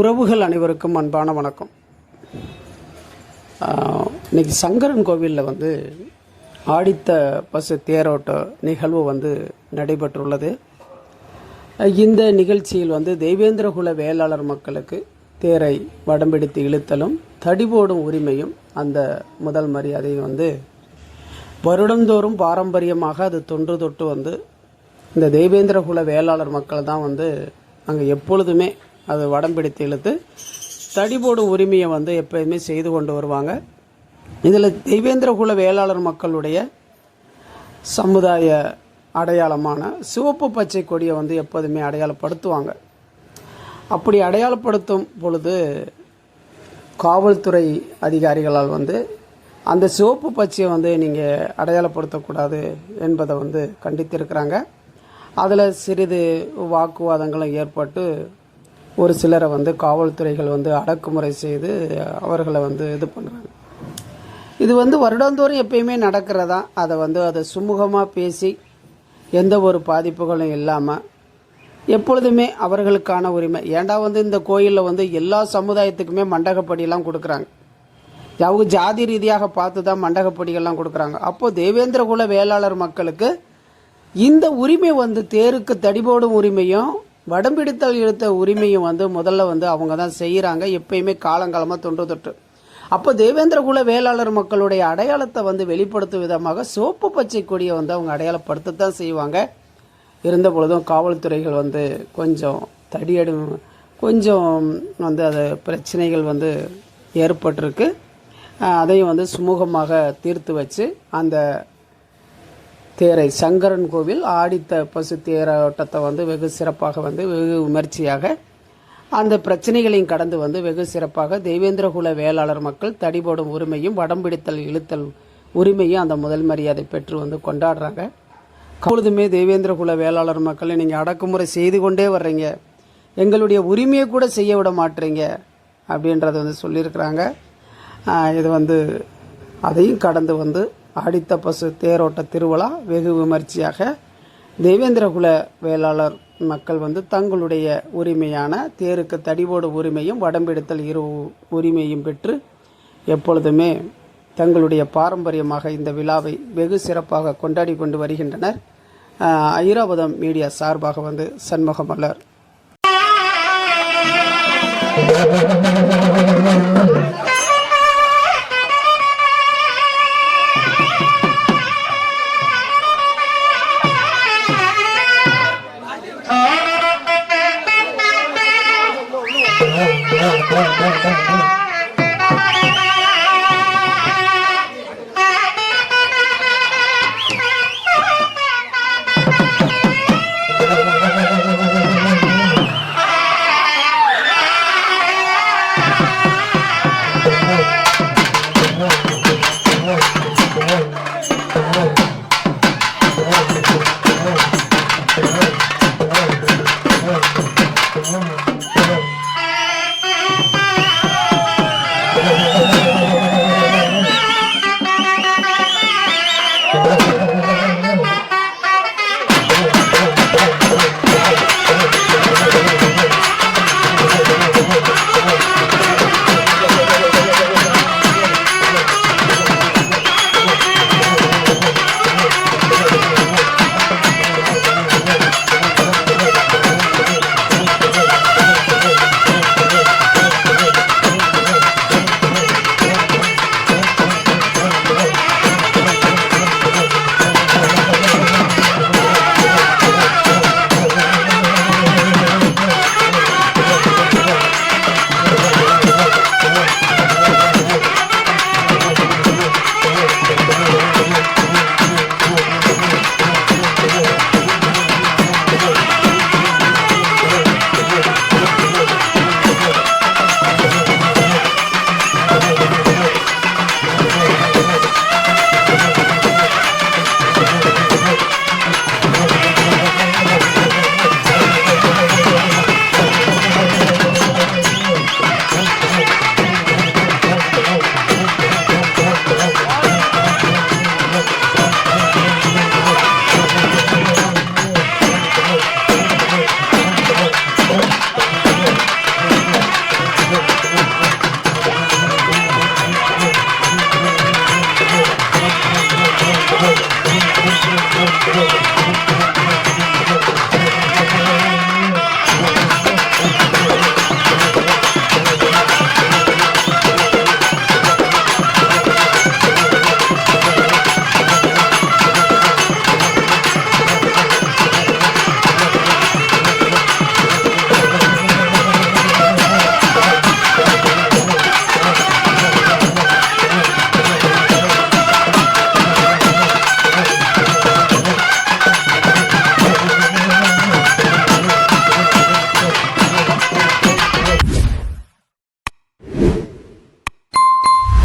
உறவுகள் அனைவருக்கும் அன்பான வணக்கம். இன்றைக்கி இன்னைக்கு சங்கரன் கோவிலில் வந்து ஆடித்த பசு தேரோட்ட நிகழ்வு வந்து நடைபெற்றுள்ளது. இந்த நிகழ்ச்சியில் வந்து தெய்வேந்திரகுல வேளாளர் மக்களுக்கு தேரை வடம்பிடித்து இழுத்தலும் தடிபோடும் உரிமையும் அந்த முதல் மரியாதையும் வந்து வருடந்தோறும் பாரம்பரியமாக அது தொன்று தொட்டு வந்து இந்த தெய்வேந்திரகுல வேளாளர் மக்கள் தான் வந்து அங்கே எப்பொழுதுமே அது வடம் பிடித்து இழுத்து தடி போடும் உரிமையை வந்து எப்போதுமே செய்து கொண்டு வருவாங்க. இதில் தெய்வேந்திரகுல வேளாளர் மக்களுடைய சமுதாய அடையாளமான சிவப்பு பச்சை கொடியை வந்து எப்போதுமே அடையாளப்படுத்துவாங்க. அப்படி அடையாளப்படுத்தும் பொழுது காவல்துறை அதிகாரிகளால் வந்து அந்த சிவப்பு பச்சையை வந்து நீங்கள் அடையாளப்படுத்தக்கூடாது என்பதை வந்து கண்டித்திருக்கிறாங்க. அதில் சிறிது வாக்குவாதங்களும் ஏற்பட்டு ஒரு சிலரை வந்து காவல்துறைகள் வந்து அடக்குமுறை செய்து அவர்களை வந்து இது பண்ணுறாங்க இது வந்து வருடந்தோறும் எப்பயுமே நடக்கிறதா? அதை வந்து அதை சுமூகமாக பேசி எந்த ஒரு பாதிப்புகளும் இல்லாமல் எப்பொழுதுமே அவர்களுக்கான உரிமை. ஏண்டா வந்து இந்த கோயிலில் வந்து எல்லா சமுதாயத்துக்குமே மண்டகப்படியெல்லாம் கொடுக்குறாங்க? அவங்க ஜாதி ரீதியாக பார்த்து தான் மண்டகப்படிகள்லாம் கொடுக்குறாங்க. அப்போது தேவேந்திரகுல வேளாளர் மக்களுக்கு இந்த உரிமை வந்து தேருக்கு தடிபோடும் உரிமையும் வடம்பிடித்தல் எடுத்த உரிமையும் வந்து முதல்ல வந்து அவங்க தான் செய்கிறாங்க எப்பயுமே காலங்காலமாக தொன்று தொற்று. அப்போ தேவேந்திரகுல வேளாளர் மக்களுடைய அடையாளத்தை வந்து வெளிப்படுத்தும் விதமாக சோப்பு பச்சை கொடியை வந்து அவங்க அடையாளப்படுத்தத்தான் செய்வாங்க. இருந்த பொழுதும் காவல்துறைகள் வந்து கொஞ்சம் தடியடி கொஞ்சம் வந்து அது பிரச்சனைகள் வந்து ஏற்பட்டிருக்கு. அதையும் வந்து சுமூகமாக தீர்த்து வச்சு அந்த தேரை சங்கரன் கோவில் ஆடித்த பசு தேரோட்டத்தை வந்து வெகு சிறப்பாக வந்து வெகு விமர்சையாக அந்த பிரச்சனைகளையும் கடந்து வந்து வெகு சிறப்பாக தெய்வேந்திரகுல வேளாளர் மக்கள் தடிபோடும் உரிமையும் வடம்பிடித்தல் இழுத்தல் உரிமையும் அந்த முதல் மரியாதை பெற்று வந்து கொண்டாடுறாங்க. எப்பொழுதுமே தேவேந்திரகுல வேளாளர் மக்களை நீங்கள் அடக்குமுறை செய்து கொண்டே வர்றீங்க. எங்களுடைய உரிமையை கூட செய்ய விட மாட்டுறீங்க அப்படின்றத வந்து சொல்லியிருக்கிறாங்க. இது வந்து அதையும் கடந்து வந்து ஆடித்த பசு தேரோட்ட திருவிழா வெகு விமர்சையாக தேவேந்திரகுல வேளாளர் மக்கள் வந்து தங்களுடைய உரிமையான தேருக்கு தடிபோடு உரிமையும் வடம்பிடித்தல் இரு உரிமையும் பெற்று எப்பொழுதுமே தங்களுடைய பாரம்பரியமாக இந்த விழாவை வெகு சிறப்பாக கொண்டாடி கொண்டு வருகின்றனர். ஐராவதம் மீடியா சார்பாக வந்து சண்முகமல்லர்.